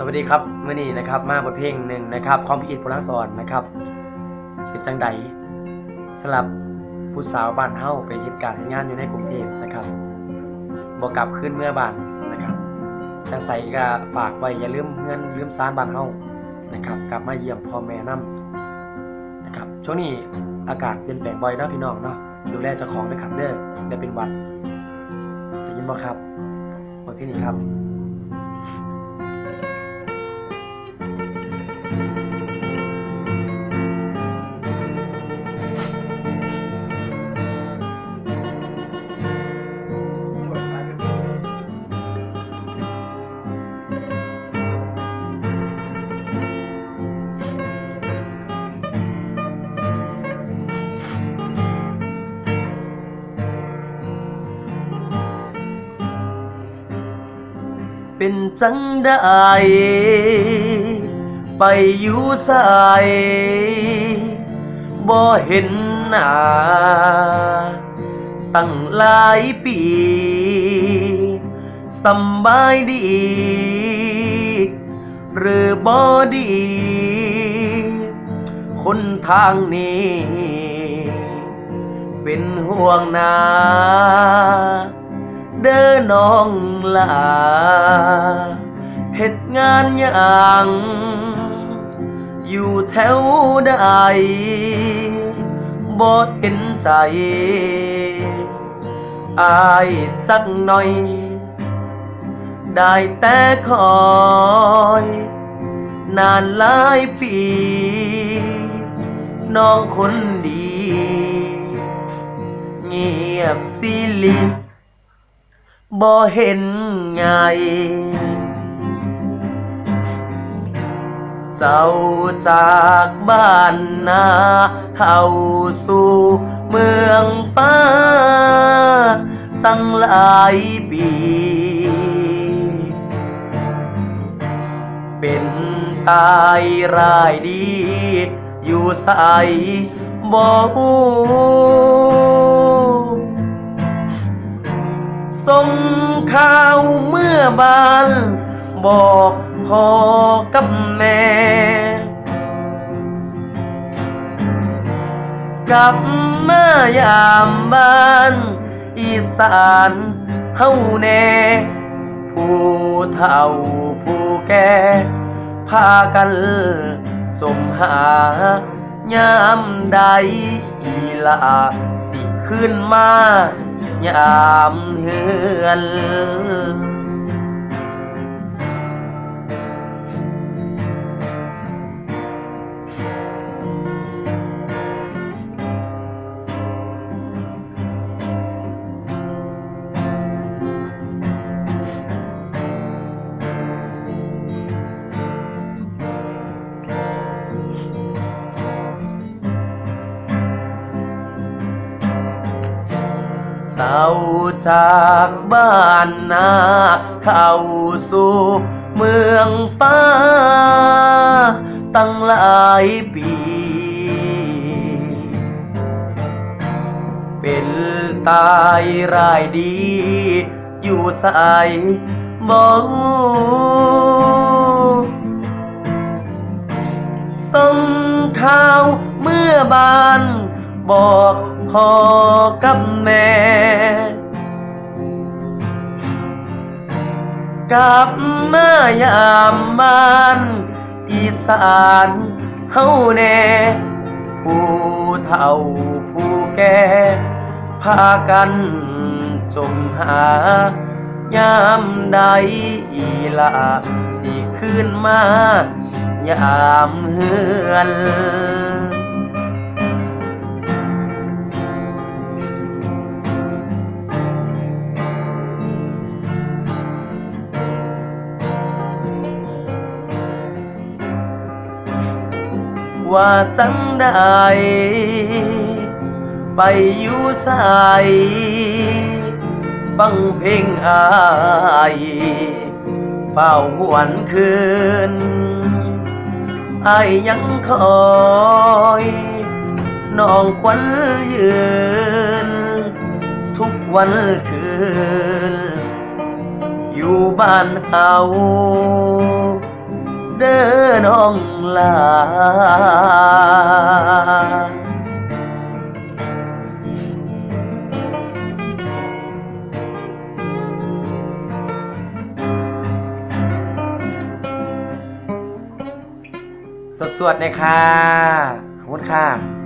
สวัสดีครับเมื่อนี้นะครับมาบทเพลงหนึ่งนะครับความพิอิตพลังสอนนะครับ เป็นจังใดสำหรับผู้สาวบ้านเฮาไปเหตุการณ์งานอยู่ในกรุงเทพนะครับบอกกลับขึ้นเมื่อบ้านนะครับจังใสก็ฝากไว้อย่าลืมเงินลืมซานบ้านเฮานะครับ กลับมาเยี่ยมพ่อแม่นํนะครับช่วงนี้อากาศเปลี่ยนแปลงบ่อยนะพี่น้องเนาะดูแลเจ้าของด้วยครับเด้อได้เป็นวัดจะยินบ่ครับบทเพลงนี้ครับ เป็นจังได้ไปอยู่สายบ่เห็นหน้าตั้งหลายปีสำบายดี หรือบ่ดี คนทางนี้ เป็นห่วงนา เด้อน้องลาเฮ็ดงานอย่างอยู่แถวใดบ่เห็นใจอายจักหน่อย ได้แต่คอย นานหลายปี น้องคนดี เงียบสิลิบ บ่เห็นไง เจ้าจากบ้านนาเข้าสู่เมืองฟ้า ตั้งหลายปี เป็นตายรายดี อยู่ใสบ่ฮู้ ส่งข่าวเมื่อบาน บอกพ่อกับแม่ กลับมายามบ้าน อีสานเฮาแน่ ผู้เฒ่าผู้แก่พากันจมหายามใดอีลาสิขึ้นมา ยามเฮือน เจ้าจากบ้านนาเข้าสู่เมืองฟ้า ตั้งหลายปี เป็นตายรายดี อยู่ใสบ่ส่งข่าวเมื่อบาน บอกพ่อกับแม่ กลับมายามบ้านอีสานเฮาแน่ผู้เฒ่าผู้แก่พากันจมหายามใดอีลาสิขึ้นมายามเฮือน ว่าจังได้ไปอยู่ใสฟังเพลงอายเฝ้าหวนคืนอายยังคอยน้องควันยืน ทุกวันคืน อยู่บ้านเฮา ต้องลาสวดๆเลยค่ะขอบคุณค่ะ